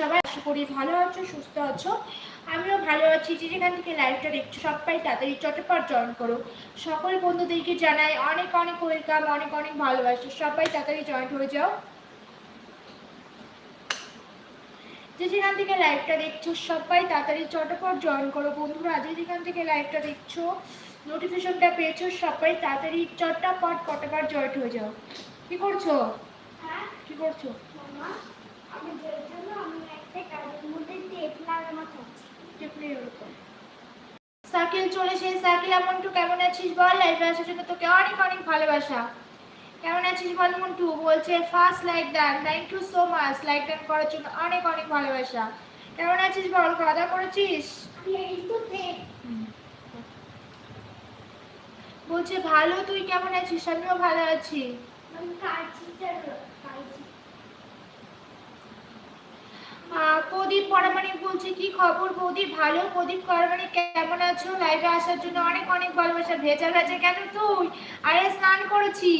সবাই আশা করি ভালো আছো সুস্থ আছো। আমিও ভালো আছি যে যেখান থেকে লাইভটা দেখছ সবাই তাড়াতাড়ি চটপট জয়েন করো। সকল বন্ধুদেরকে জানাই অনেক অনেক ওয়েলকাম অনেক অনেক ভালোবাসো। সবাই তাড়াতাড়ি জয়েন হয়ে যাও। যে যেখান থেকে লাইভটা দেখছ সবাই তাড়াতাড়ি চটপট জয়েন করো। বন্ধুরা যে যেখান থেকে লাইভটা দেখছ নোটিফিকেশনটা পেয়েছ সবাই তাড়াতাড়ি চটপট পটাপট জয়েন হয়ে যাও। কি করছ? হ্যাঁ। কি করছ? আমি সাকিল চলে সাকিল কেমন আছিস বল? জন্য তোকে অনেক অনেক ভালোবাসা। কেমন আছিস বল মন্টু? বলছে first like thank you so much like করার জন্য অনেক অনেক ভালোবাসা। কেমন আছিস বল? খাওয়া দাওয়া করেছিস? বলছে, ভালো, তুই কেমন আছিস? আমিও ভালো আছি। প্রদীপ পরামানিক বলছে, কি খবর প্রদীপ? ভালো? প্রদীপ পরামানিক কেমন আছো? লাইভে আসার জন্য অনেক অনেক ভালোবাসা। ভেজা ভেজা কেন তুই? আরে স্নান করেছি।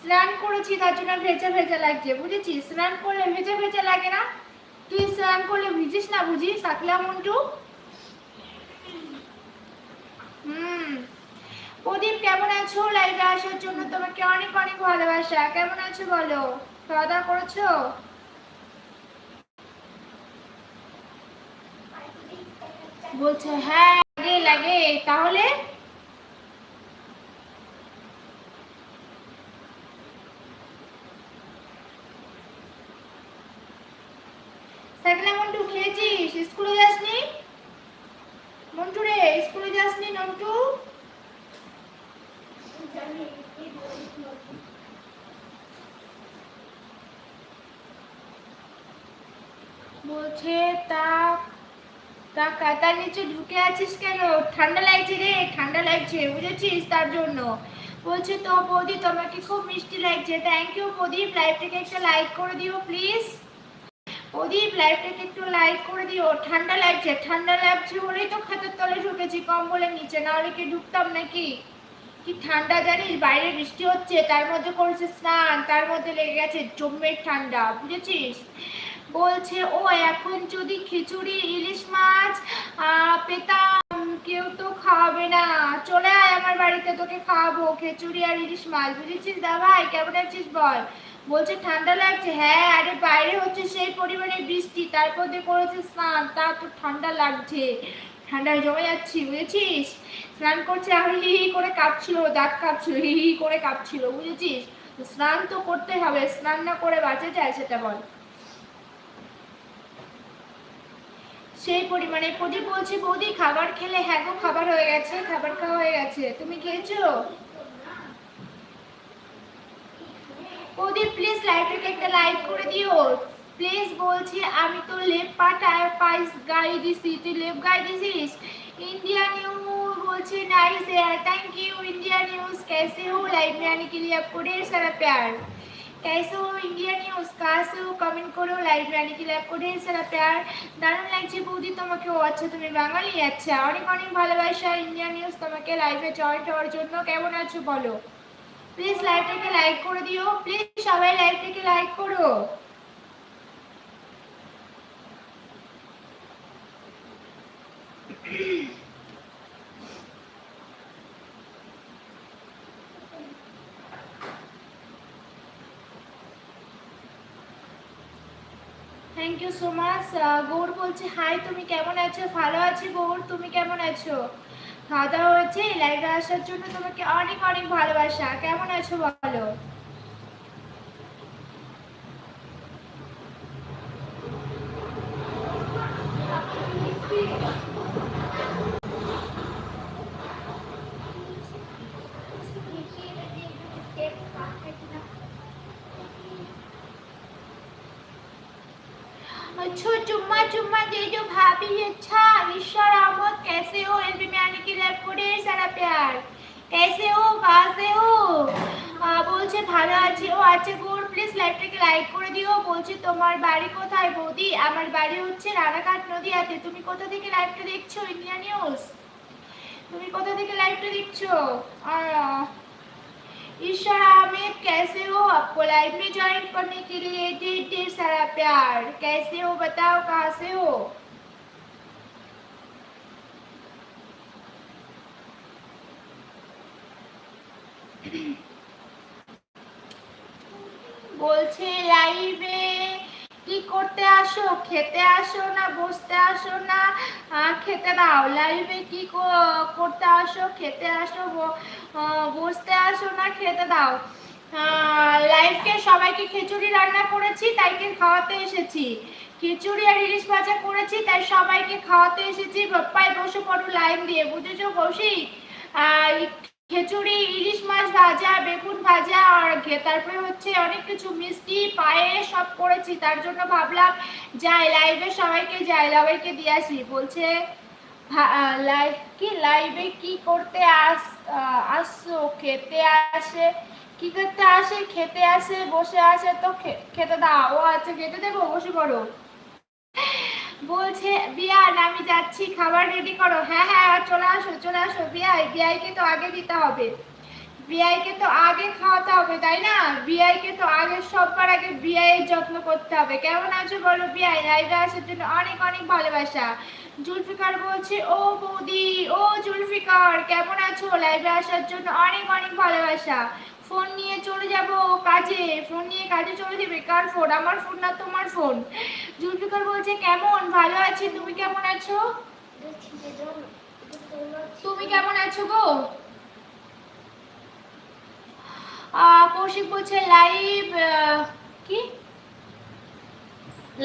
স্নান করেছি, তার জন্য ভেজা ভেজা লাগছে, বুঝেছিস? স্নান করলে ভেজা ভেজা লাগে না। তুই স্নান করলে ভিজিস না, বুঝিস? সাকলা মন্টু। হুম। প্রদীপ, কেমন আছো? লাইভে আসার জন্য তোমাকে অনেক অনেক ভালোবাসা। কেমন আছো বলো? খাওয়া দাওয়া করেছ? বলছে হ্যাঁ লাগে লাগে, তাহলে? মন্টু, খেয়েছিস? স্কুলে যাসনি? মন্টু রে, স্কুলে যাসনি নন্টু? বলছে, তা তা কাতার নিচে ঢুকে আছিস কেন? ঠান্ডা লাগছে রে, ঠান্ডা লাগছে, বুঝেছিস? তার জন্য। বলছে, তো বৌদি, তোমাকে খুব মিষ্টি লাগছে। থ্যাংক ইউ প্রদীপ লাইভটাকে একটা লাইক করে দিও প্লিজ প্রদীপ লাইভটাকে একটু লাইক করে দিও। ঠান্ডা লাগছে ঠান্ডা লাগছে বলেই তো খাতার তলে ঢুকেছি, কম্বলের নিচে। নাহলে কি ঢুকতাম নাকি? কি ঠান্ডা জানিস? বাইরে বৃষ্টি হচ্ছে, তার মধ্যে করেছে স্নান, তার মধ্যে লেগে গেছে জম্মের ঠান্ডা, বুঝেছিস? বলছে, ও, এখন যদি খিচুড়ি, ইলিশ মাছ পেতাম, কেউ তো খাওয়াবে না। চলে আয় আমার বাড়িতে, তোকে খাওয়াবো খিচুড়ি আর ইলিশ মাছ। বুঝেছিস দা ভাই কেমন আছিস বল? বলছে, ঠান্ডা লাগছে? হ্যাঁ আরে বাইরে হচ্ছে সেই পরিমাণে বৃষ্টি তারপর দিয়ে করেছে স্নান, তা তো ঠান্ডা লাগছে। ঠান্ডায় জমে যাচ্ছি, বুঝেছিস? স্নান করছে, আর হি হি করে কাঁপছিল, দাঁত কাঁপছিল, হি হি করে কাঁপছিল, বুঝেছিস? স্নান তো করতে হবে, স্নান না করে বাঁচা যায়, সেটা বল। সেই পরিমাণে প্রদীপ বলছে বৌদি খাবার খেলে হ্যাঁ গো খাবার হয়ে গেছে খাবার খাওয়া হয়ে গেছে তুমি খেয়েছো প্রদীপ প্লিজ লাইভটাকে একটা লাইক করে দিও প্লিজ বলছি আমি তো লেপ পা টায়ার পাইস গাই দিছি তুই লেপ গাই দিছিস इंडिया न्यूज বলছে नाइस यार थैंक यू इंडिया न्यूज कैसे हो लाइव में आने के लिए आपको ढेर सारा प्यार कैसे हो इंडिया न्यूज कहाँ से हो कमेंट करो लाइव में आने के लिए आपको ढेर सारा प्यार দারুণ লাগছে বৌদি তোমাকে ও আচ্ছা তুমি বাঙালি আচ্ছা অনেক অনেক ভালোবাসা ইন্ডিয়া নিউজ তোমাকে লাইভে জয়েন হওয়ার জন্য কেমন আছো বলো প্লিজ লাইভটাকে লাইক করে দিও প্লিজ সবাই লাইভটাকে লাইক করো thank you so much Gaur বলছে হাই তুমি কেমন আছো? ভালো আছি গৌর, তুমি কেমন আছো? খাওয়া দাওয়া হয়েছে লাইভে আসার জন্য তোমাকে অনেক অনেক ভালোবাসা। কেমন আছো বলো? चुम्मा चुम्मा दे दो भाभी अच्छा ईश्वर अहमद कैसे हो एलबी में आने के लिए आपको ढेर सारा प्यार कैसे हो कहाँ से हो আহ, বলছে ভালো আছি ও আচ্ছা গোর প্লিজ লাইভটাকে লাইক করে দিও বলছে তোমার বাড়ি কোথায় বৌদি আমার বাড়ি হচ্ছে রানাঘাট নদীয়াতে তুমি কোথা থেকে লাইভটা দেখছো ইন্ডিয়া নিউজ তুমি কোথা থেকে লাইভটা দেখছো আহ, ईश्वर आमिर कैसे हो आपको लाइव में ज्वाइन करने के लिए ढेर ढेर सारा प्यार कैसे हो बताओ कहाँ से हो বলছে লাইভে কি করতে আসো খেতে আসো না বসতে আসো না আহ, খেতে দাও লাইভে কি কো- করতে আসো খেতে আসো ব- আহ, বসতে আসো না খেতে দাও। লাইফকে সবাইকে খিচুড়ি রান্না করেছি তাইকে খাওয়াতে এসেছি? খিচুড়ি আর ইলিশ ভাজা করেছি তাই সবাইকে খাওয়াতে এসেছি। পায়ে বসে পড়ো লাইন দিয়ে বুঝেছ কৌশিক? খিচুড়ি ইলিশ মাছ ভাজা বেগুন ভাজা আর তারপরে হচ্ছে অনেক কিছু মিষ্টি পায়ে সব করেছি। তার জন্য ভাবলাম যাই লাইভে সবাইকে যাই সবাইকে দিয়ে আসি। বলছে লাইভ কি লাইভে কি করতে আস খেতে আসে? কি করতে আসে? খেতে আসে? বসে আসে? তো খেতে দাও। ও আচ্ছা খেতে দেবো? বসে পড়ো। বলছে, বিয়ান, আমি যাচ্ছি, খাবার রেডি করো। হ্যাঁ হ্যাঁ চলে আসো চলে আসো। বিয়াই, বিয়াইকে তো আগে দিতে হবে। বিয়াইকে তো আগে খাওয়াতে হবে, তাই না? বিয়াইকে তো আগে সবার আগে বিয়াইয়ের যত্ন করতে হবে। কেমন আছো বলো বিয়াই? লাইভে আসার জন্য অনেক অনেক ভালোবাসা। জুলফিকার বলছে, ও বৌদি, ও জুলফিকার, কেমন আছো? লাইভে আসার জন্য অনেক অনেক ভালোবাসা। ফোন নিয়ে চলে যাব কাজে ফোন নিয়ে কাজে চলে যাবে। কার ফোন আমার ফোন না তোমার ফোন জুলফিকার বলছে, কেমন? ভালো আছি। তুমি কেমন আছো? তুমি কেমন আছো গো? কৌশিক বলছে লাইভ কি?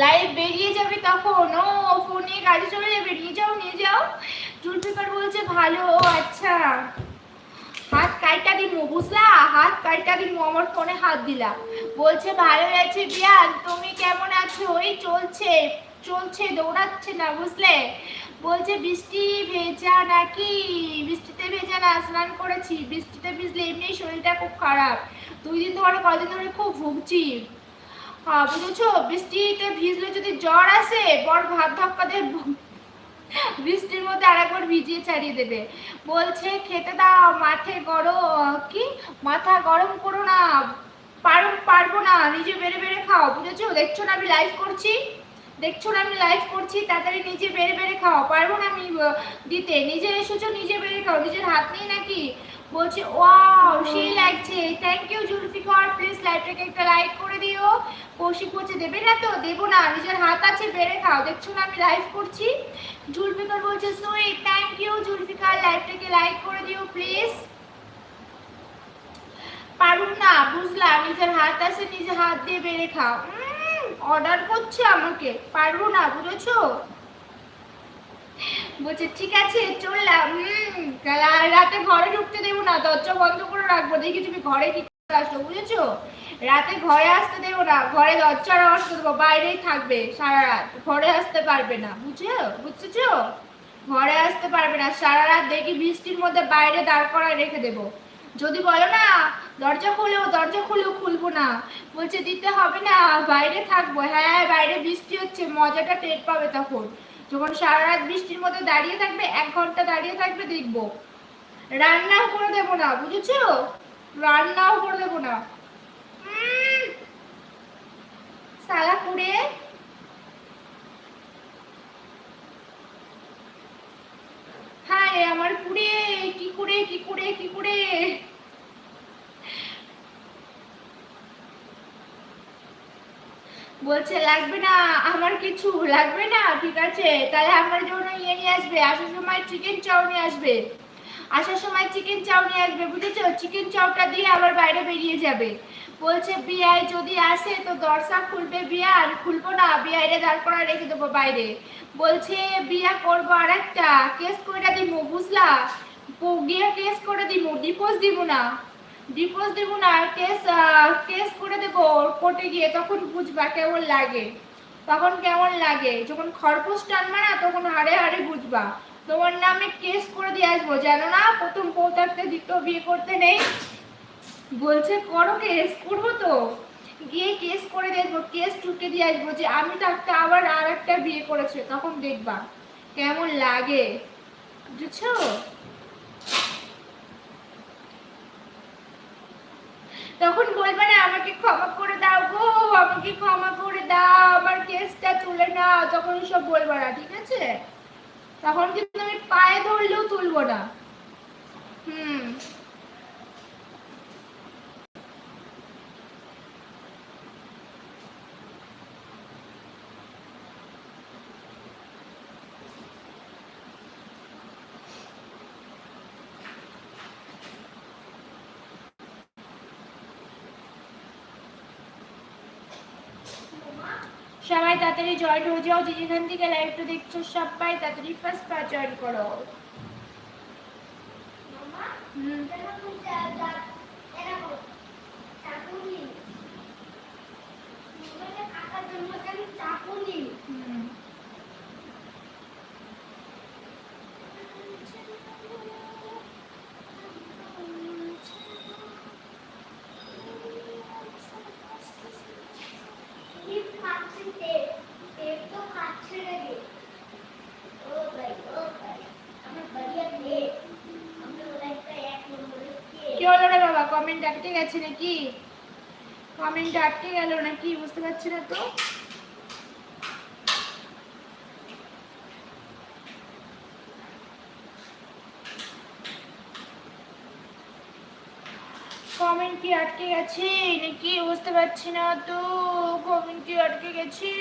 লাইভ বেরিয়ে যাবে তখন। ও ফোন নিয়ে কাজে চলে যাবে, নিয়ে যাও নিয়ে যাও। জুলফিকার বলছে, ভালো, ও আচ্ছা। হাত কাইটা দিমু, বুঝলা? হাত কাইটা দিমু, আমার ফোনে হাত দিলা। বলছে, ভালো আছে বিয়ান, তুমি কেমন আছো? ওই চলছে চলছে, দৌড়াচ্ছে না, বুঝলে? বলছে, বৃষ্টি ভেজা নাকি? বৃষ্টিতে ভেজা না, স্নান করেছি। বৃষ্টিতে ভিজলে এমনি শরীরটা খুব খারাপ। দুই দিন ধরে, কদিন ধরে খুব ভুগছি। বুঝেছ? বৃষ্টিতে ভিজলে যদি জ্বর আসে বড় ভাত ধাক্কা দিয়ে বৃষ্টির মধ্যে আরেকবার ভিজিয়ে ছাড়িয়ে দেবে। বলছে, খেতে দাও, মাঠে গরম কি? মাথা গরম করো না, পারো, পারব না, নিজে বেড়ে বেড়ে খাও। বুঝেছ? দেখছ না আমি লাইভ করছি? দেখছ না আমি লাইভ করছি? তাড়াতাড়ি নিজে বেড়ে বেড়ে খাও। পারব না আমি দিতে। নিজে এসেছ, নিজে বেড়ে খাও। নিজের হাত নেই নাকি? বলছে ওয়াও সেই লাগছে। থ্যাংক ইউ জুলফিকার প্লিজ লাইভটাকে একটা লাইক করে দিও। কৌশিক বলছে দেবে না তো? দেবো না। নিজের হাত আছে বেড়ে খাও। দেখছ না আমি লাইভ করছি। জুলফিকার বলছে সুইট থ্যাংক ইউ জুলফিকার লাইভটাকে লাইক করে দিও প্লিজ পারুম না বুঝলাম। নিজের হাত আছে নিজে হাত দিয়ে বেড়ে খাও। অর্ডার করছে আমাকে। পারব না বুঝেছ? বলছে, ঠিক আছে, চললাম। রাতে ঘরে ঢুকতে দেবো না, দরজা বন্ধ করে রাখব, দেখি তুমি ঘরে কি আসো বুঝেছ? রাতে ঘরে আসতে দেবো না, ঘরে দরজা আসতে দেবো বাইরেই থাকবে সারা রাত, ঘরে আসতে পারবে না। বুঝছ বুঝছ ঘরে আসতে পারবে না, সারা রাত দেখি বৃষ্টির মধ্যে বাইরে দাঁড় করায় রেখে দেবো। যদি বলো না, দরজা খুলেও দরজা খুলেও খুলবো না। বলছে, দিতে হবে না, বাইরে থাকব। হ্যাঁ বাইরে বৃষ্টি হচ্ছে, মজাটা টের পাবে তখন। যখন সারা রাত বৃষ্টির মধ্যে দাঁড়িয়ে থাকবে, এক ঘণ্টা দাঁড়িয়ে থাকবে দেখব। রান্নাও করে দেবো না, বুঝেছ? রান্নাও করে দেবো না। সালা করে হ্যাঁ আমার পুড়ে। কি করে কি করে কি করে বলছে, লাগবে না, আমার কিছু লাগবে না, ঠিক আছে, তাহলে আমার জন্য ইয়ে নিয়ে আসবে, আসার সময় চিকেন চাউ নিয়ে আসবে, আসার সময় চিকেন চাউ নিয়ে আসবে, বুঝেছ? চিকেন চাউটা দিয়ে আবার বাইরে বেরিয়ে যাবে। বলছে বিআই যদি আসে তো দরজা খুলবে বিয়ার, খুলবো না বিআইরে দাঁড় করা রেখে দেবো বাইরে। বলছে, বিয়া করব আর একটা কেস করে দিমু, বুঝলা? গিয়ে কেস করে দিমু ডিপোজ দিব না। ডিপোজ দিব না, কেস কেস করে দেবো কোর্টে গিয়ে, তখন বুঝবা কেমন লাগে। তখন কেমন লাগে? যখন খরগোশ টানবা না, তখন হাড়ে হাড়ে বুঝবা। তোমার নামে কেস করে দিয়ে আসব, যেন না প্রথম বউ দ্বিতীয় বিয়ে করতে নেই। বলছে, করো কেস, করব তো। গিয়ে কেস করে দেখব কেস ঢুকে দিয়ে আসব যে, আমি থাকতে আবার আর একটা বিয়ে করেছে। তখন দেখবা, কেমন লাগে। বুঝছ? তখন বলবে না, আমাকে ক্ষমা করে দাও গো, আমাকে ক্ষমা করে দাও, আমার কেসটা তুলে না তখন সব বলবে না, ঠিক আছে? তখন কিন্তু আমি পায়ে ধরলেও তুলবো না। হুম সবাই তাড়াতাড়ি জয়েন হয়ে যাও যে যেখান থেকে লাইভটা দেখছ সবাই তাড়াতাড়ি ফার্স্ট পা জয়েন করো। মামা হুম এরকম যা- যা- এরকম চাকুনি মোবাইলে কাকার জন্য আমি চাকুনি হুম টিপ খাচ্ছে টেপ টেপ তো খাচ্ছে রে ও ভাই ও ভাই আমার বাড়িয়া টেপ আমি ওরা একটা এক নম্বরের টেপ কি হলো রে বাবা? কমেন্ট আটকে গেছে নাকি? কমেন্ট আটকে গেল নাকি? বুঝতে পারছি না তো। কমেন্ট কি আটকে গেছে নাকি? বুঝতে পারছি না তো। কমেন্ট কি আটকে গেছে?